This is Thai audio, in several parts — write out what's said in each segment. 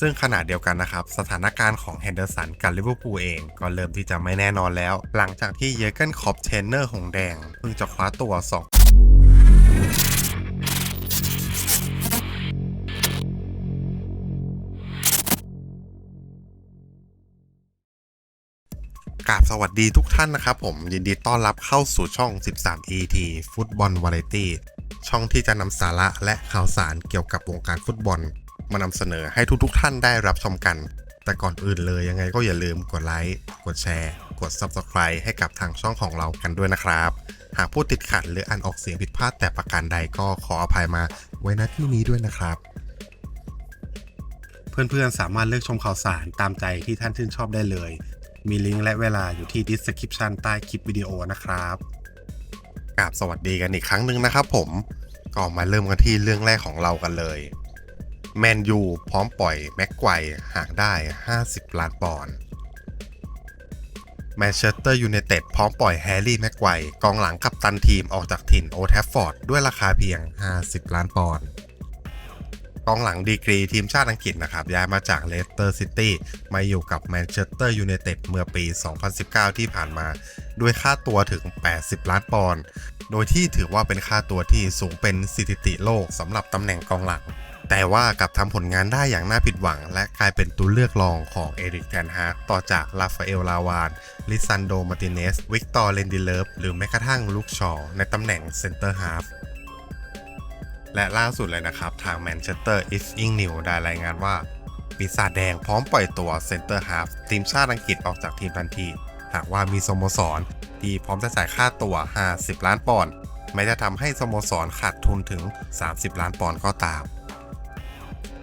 ซึ่งขณะเดียวกันนะครับ สถานการณ์ของเฮนเดอร์สันกับลิเวอร์พูลเองก็เริ่มที่จะไม่แน่นอนแล้ว หลังจากที่เยเกนคอปเทนเนอร์หงแดงเพิ่งจะคว้าตัว2กราบสวัสดีทุกท่านนะครับผม ยินดีต้อนรับเข้าสู่ช่อง 13 ET ฟุตบอลวาไรตี้ช่องที่จะนำสาระและข่าวสารเกี่ยวกับวงการฟุตบอล มานำเสนอให้ทุกๆทท่านได้รับชมกัน แต่ก่อนอื่นเลยยังไงก็อย่าลืมกดไลค์กดแชร์กด Subscribe ให้กับทางช่องของเรากันด้วยนะครับ หากผู้ติดขัดหรืออ่านออกเสียงผิดพลาดแต่ประการใดก็ขออภัยมาไว้ณที่นี้ด้วยนะครับ เพื่อนๆสามารถเลือกชมข่าวสารตามใจที่ท่านชื่นชอบได้เลย มีลิงก์และเวลาอยู่ที่ description ใต้คลิปวิดีโอนะครับกราบสวัสดีกันอีกครั้งหนึ่งนะครับผมก็มาเริ่มกันที่เรื่องแรกของเรากันเลย แมนยูพร้อมปล่อยแม็กไกวหากได้ 50 ล้านปอนด์แมนเชสเตอร์ยูไนเต็ดพร้อมปล่อยแฮร์รี่แม็กไกวกองหลังกับตันทีมออกจากถิ่นโอแทฟฟอร์ดด้วยราคาเพียง 50 ล้านปอนด์กองหลังดีกรีทีมชาติอังกฤษนะครับ ย้ายมาจากเลสเตอร์ซิตี้มาอยู่กับแมนเชสเตอร์ยูไนเต็ดเมื่อปี 2019 ที่ผ่านมา ด้วยค่าตัวถึง 80 ล้านปอนด์โดยที่ถือว่าเป็นค่าตัวที่สูงเป็นสถิติโลกสำหรับตำแหน่งกองหลัง แต่ว่ากลับทำผลงานได้อย่างน่าผิดหวัง และกลายเป็นตัวเลือกรองของเอริกแทนฮากต่อจากลาฟาเอลลาวานลิซันโดมาติเนส วิกตอร์เลนดิเลฟหรือแม้กระทั่งลูกชอในตำแหน่งเซนเตอร์ฮาฟและล่าสุดเลยนะครับ ทางแมนเชสเตอร์อิฟอิงนิวได้รายงานว่า ปีศาจแดงพร้อมปล่อยตัวเซนเตอร์ฮาฟทีมชาติอังกฤษออกจากทีมทันที หากว่ามีสโมสร ที่พร้อมจะจ่ายค่าตัว 50 ล้านปอนด์ไม่จะทำให้สโมสรขาดทุนถึง 30 ล้านปอนด์ก็ตาม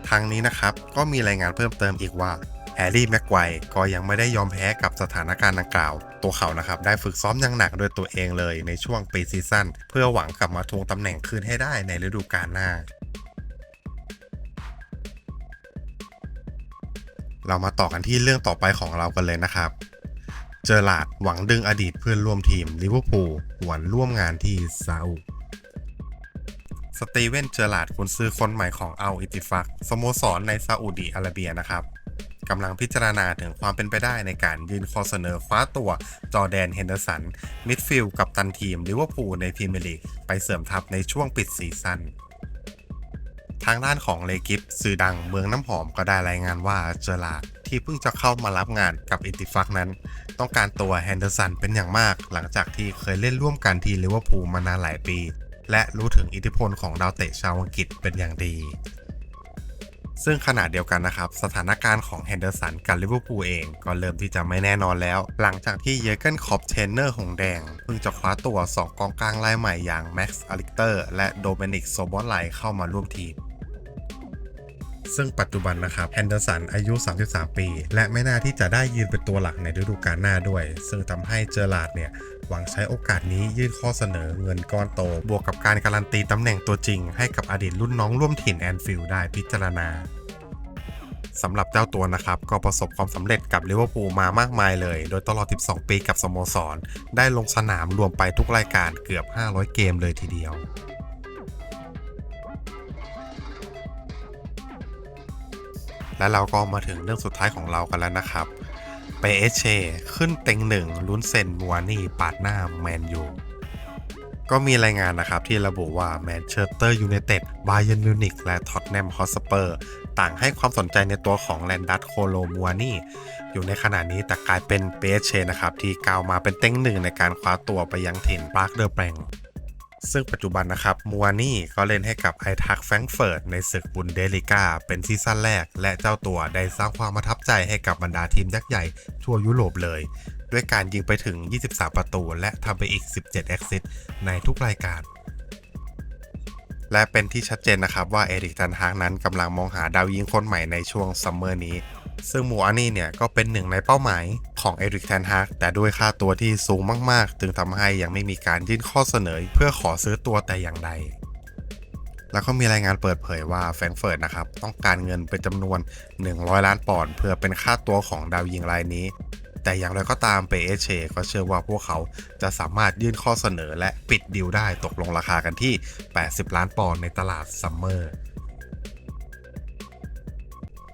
ทางนี้นะครับ ก็มีรายงานเพิ่มเติมอีกว่าแฮร์รี่แม็กไกวก็ยังไม่ได้ยอมแพ้กับสถานการณ์ดังกล่าว ตัวเขานะครับได้ฝึกซ้อมอย่างหนักด้วยตัวเองเลยในช่วงปีซีซั่นเพื่อหวังกลับมาทวงตำแหน่งคืนให้ได้ในฤดูกาลหน้า เรามาต่อกันที่เรื่องต่อไปของเรากันเลยนะครับ เจอหลาดหวังดึงอดีตเพื่อนร่วมทีมลิเวอร์พูลหวนร่วมงานที่ซาอุ สตีเวนเจอร์ลาดกุนซื้อคนใหม่ของอัลอิติฟักสโมสรในซาอุดีอาระเบียนะครับกำลังพิจารณาถึงความเป็นไปได้ในการยื่นข้อเสนอคว้าตัวจอแดนเฮนเดอร์สัน มิดฟิลด์กับตันทีมลิเวอร์พูลในพรีเมียร์ลีกไปเสริมทัพในช่วงปิดซีซั่นทางด้านของเลกิฟสื่อดังเมืองน้ำหอมก็ได้รายงานว่าเจอร์ลาดที่เพิ่งจะเข้ามารับงานกับอิติฟักนั้น ต้องการตัวแฮนเดอร์สันเป็นอย่างมาก หลังจากที่เคยเล่นร่วมกันที่ลิเวอร์พูลมานานหลายปี และรู้ถึงอิทธิพลของดาวเตะชาวอังกฤษเป็นอย่างดี ซึ่งขณะเดียวกันนะครับ สถานการณ์ของแฮนเดอร์สันกับลิเวอร์พูลเองก็เริ่มที่จะไม่แน่นอนแล้ว หลังจากที่เยเกนคอปเทนเนอร์หงแดง เพิ่งจะคว้าตัว2กองกลางรายใหม่อย่างแม็กซ์อลิกเตอร์และโดเมนิกโซบอลไลเข้ามาร่วมทีม ซึ่งปัจจุบันนะครับแฮนเดอร์สันอายุ 33 ปี และไม่น่าที่จะได้ยืนเป็นตัวหลักในฤดูกาลหน้าด้วย ซึ่งทำให้เจอร์ลาดเนี่ยหวังใช้โอกาสนี้ยื่นข้อเสนอเงินก้อนโต บวกกับการการันตีตำแหน่งตัวจริง ให้กับอดีตรุ่นน้องร่วมถิ่นแอนฟิลด์ได้พิจารณาสำหรับเจ้าตัวนะครับ ก็ประสบความสำเร็จกับลิเวอร์พูลมามากมายเลย โดยตลอด 12 ปีกับสโมสร ได้ลงสนามรวมไปทุกรายการเกือบ 500 เกมเลยทีเดียว และเราก็มาถึงเรื่องสุดท้ายของเรากันแล้วนะครับ เปเอเชขึ้นเต็งหนึ่งลุ้นเซนมัวนี่ปาดหน้าแมนยูก็มีรายงานนะครับที่ระบุว่าแมนเชสเตอร์ยูไนเต็ดบาเย r n นมิวนิกและท็อตแนมฮอสเปอร์ต่างให้ความสนใจในตัวของแลนดัตโคโลมัวนี่อยู่ในขณะนี้แต่กลายเป็นเปเอเชนะครับที่ก้าวมาเป็นเต็งหนึ่งในการคว้าตัวไปยังถิ่นปาร์คเดอร์แปง ซึ่งปัจจุบันนะครับมัวนี่ก็เล่นให้กับไอทักแฟรงเฟิร์ตในศึกบุนเดลิก้าเป็นซีซั่นแรก และเจ้าตัวได้สร้างความประทับใจให้กับบรรดาทีมยักษ์ใหญ่ทั่วยุโรปเลย ด้วยการยิงไปถึง 23 ประตู และทำไปอีก 17 แอคซิสในทุกรายการและเป็นที่ชัดเจนนะครับว่าเอริกทันฮากนั้นกำลังมองหาดาวยิงคนใหม่ในช่วงซัมเมอร์นี้ ซึ่งมูอานี่เนี่ยก็เป็นหนึ่งในเป้าหมาย ของเอริกแทนฮากแต่ด้วยค่าตัวที่สูงมากๆ จึงทำให้ยังไม่มีการยื่นข้อเสนอเพื่อขอซื้อตัวแต่อย่างใด แล้วก็มีรายงานเปิดเผยว่าแฟรงเฟิร์ตนะครับ ต้องการเงินเป็นจำนวน 100 ล้านปอนด์เพื่อเป็นค่าตัวของดาวยิงรายนี้ แต่อย่างไรก็ตามเปเอเชก็เชื่อว่าพวกเขาจะสามารถยื่นข้อเสนอและปิดดีลได้ตกลงราคากันที่ 80 ล้านปอนด์ในตลาดซัมเมอร์